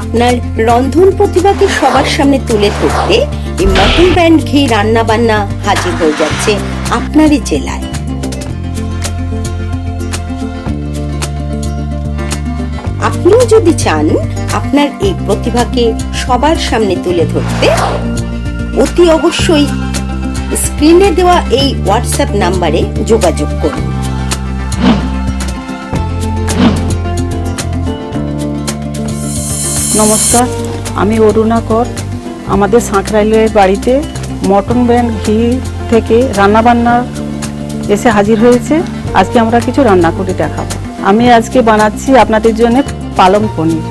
আপনার রন্ধন প্রতিভাকে সবার সামনে তুলে ধরতে এই মটন ব্র্যান্ড ঘি রান্না বান্না হাজির হয়ে যাচ্ছে আপনারই জেলায়। আপনিও যদি চান আপনার এই প্রতিভাকে সবার সামনে তুলে ধরতে, অতি অবশ্যই স্ক্রিনে দেওয়া এই হোয়াটসঅ্যাপ নাম্বারে যোগাযোগ করুন। নমস্কার। আমি অরুণা কর আমাদের সাঁকরাইলের বাড়িতে মটন ব্র্যান্ড ঘি থেকে রান্নাবান্না এসে হাজির হয়েছে। আজকে আমরা কিছু রান্না করে দেখাবো। আমি আজকে বানাচ্ছি আপনাদের জন্য পালং পনির।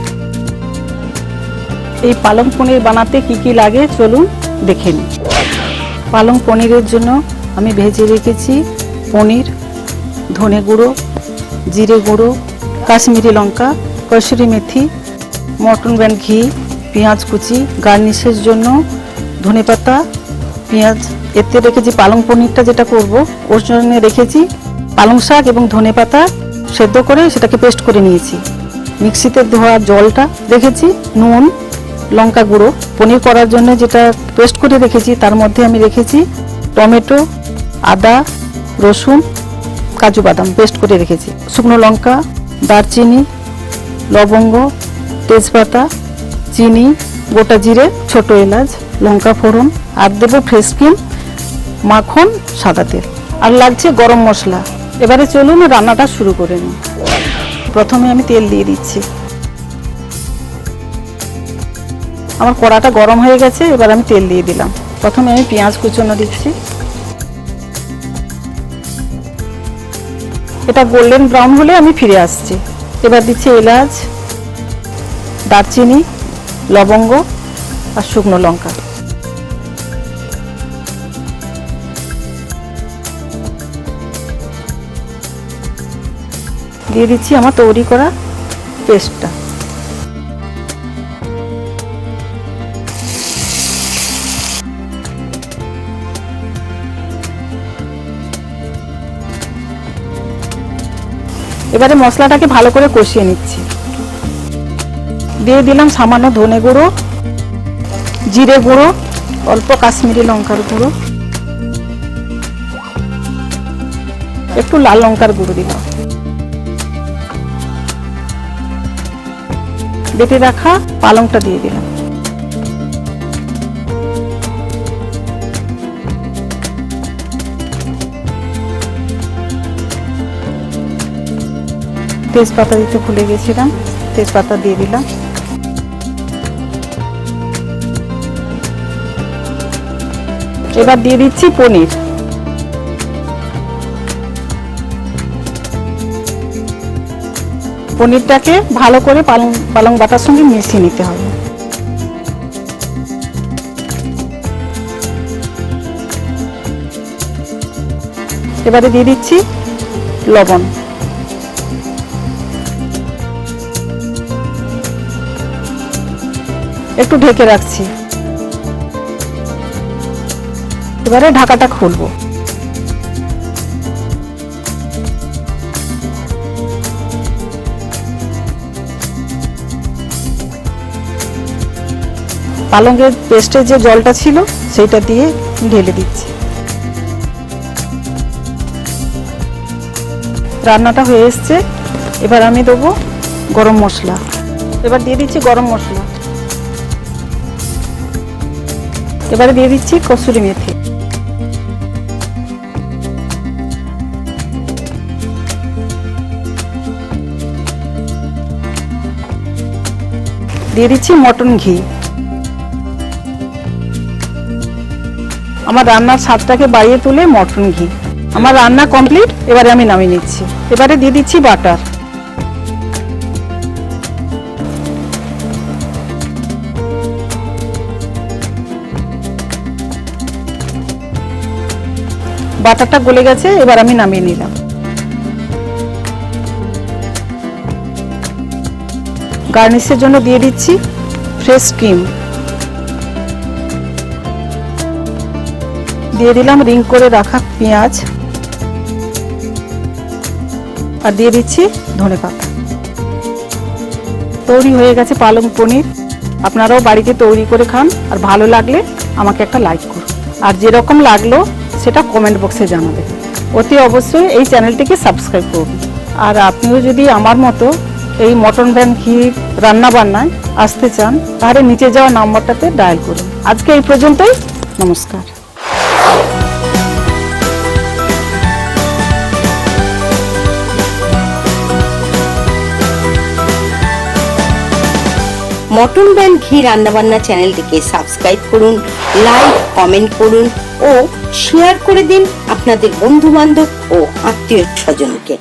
এই পালং পনির বানাতে কি কি লাগে চলুন দেখে নিই। পালং পনিরের জন্য আমি ভেজে রেখেছি পনির, ধনে গুঁড়ো, জিরে গুঁড়ো, কাশ্মীরি লঙ্কা, কসুরি মেথি মটন ব্যান্ড ঘি, পেঁয়াজ কুচি, গার্নিশের জন্য ধনেপাতা পেঁয়াজ। এতে রেখেছি পালং পনিরটা যেটা করব, ওর জন্য রেখেছি পালং শাক এবং ধনেপাতা সেদ্ধ করে সেটাকে পেস্ট করে নিয়েছি। মিক্সিতে ধোয়া জলটা রেখেছি, নুন, লঙ্কা গুঁড়ো। পনির করার জন্য যেটা পেস্ট করে রেখেছি, তার মধ্যে আমি রেখেছি টমেটো, আদা, রসুন, কাজু বাদাম পেস্ট করে রেখেছি। শুকনো লঙ্কা, দারচিনি, লবঙ্গ তেজপাতা, চিনি, গোটা জিরে, ছোট এলাচ, লঙ্কা ফোড়ন, আর দেবো ফ্রেশ ক্রিম মাখন, সাদা তেল। আর লাগছে গরম মশলা। এবারে চলুন রান্নাটা শুরু করে নিই। প্রথমে আমি তেল দিয়ে দিচ্ছি। আমার কড়াটা গরম হয়ে গেছে, এবার আমি তেল দিয়ে দিলাম। প্রথমে আমি পেঁয়াজ কুচনো দিচ্ছি। এটা গোল্ডেন ব্রাউন হলে আমি ফিরে আসছি। এবার দিচ্ছি এলাচ দারচিনি, লবঙ্গ আর শুকনো লঙ্কা। দিয়ে দিচ্ছি আমার তৈরি করা পেস্টটা। এবারে মশলাটাকে ভালো করে কষিয়ে নিচ্ছি। দিয়ে দিলাম সামান্য ধনে গুঁড়ো, জিরে গুঁড়ো, অল্প কাশ্মীরি লঙ্কার গুঁড়ো। একটু লাল লঙ্কার গুঁড়ো দিলাম। বেটে রাখা পালংটা দিয়ে দিলাম। তেজপাতা দিতে ভুলে গেছিলাম, তেজপাতা দিয়ে দিলাম। এবার দিয়ে দিচ্ছি পনির। পনিরটাকে ভালো করে পালং পালং বাটার সঙ্গে মিশিয়ে নিতে হবে। এবারে দিয়ে দিচ্ছি লবণ। একটু ঢেকে রাখছি। এবারে ঢাকাটা খুলবো। পালঙ্গের পেস্টের যে জলটা ছিল, সেটা দিয়ে ঢেলে দিচ্ছি। রান্নাটা হয়ে এসছে। এবার আমি দেবো গরম মশলা। এবার দিয়ে দিচ্ছি গরম মশলা। এবারে দিয়ে দিচ্ছি কসুরি মেথি। দিয়ে দিচ্ছি মটন ঘি। আমার রান্নার স্বাদটাকে বাড়িয়ে তুলে মটন ঘি। আমার রান্না কমপ্লিট, এবারে আমি নামিয়ে নিচ্ছি। এবারে দিয়ে দিচ্ছি বাটার। বাটারটা গলে গেছে, এবার আমি নামিয়ে নিলাম। গার্নিশের জন্য দিয়ে দিচ্ছি ফ্রেশ ক্রিম। দিয়ে দিলাম রিং করে রাখা পেঁয়াজ। আর দিয়ে দিচ্ছি ধনে পাতা। তৈরি হয়ে গেছে পালং পনির। আপনারাও বাড়িতে তৈরি করে খান আর ভালো লাগলে আমাকে একটা লাইক করুন। আর যেরকম লাগল সেটা কমেন্ট বক্সে জানাবেন। অতি অবশ্যই এই চ্যানেলটিকে সাবস্ক্রাইব করুন। আর আপনিও যদি আমার মতো এই মটন ভ্যান ক্ষীর রান্না বান্নায় আসতে চান, তাহলে নিচে যাওয়া নাম্বারটাতে ডায়াল করুন। আজকে এই পর্যন্তই, নমস্কার। মটন ব্যান্ড ঘি রান্নাবান্না চ্যানেলটিকে সাবস্ক্রাইব করুন লাইক কমেন্ট করুন ও শেয়ার করে দিন আপনাদের বন্ধু বান্ধব ও আত্মীয় স্বজনকে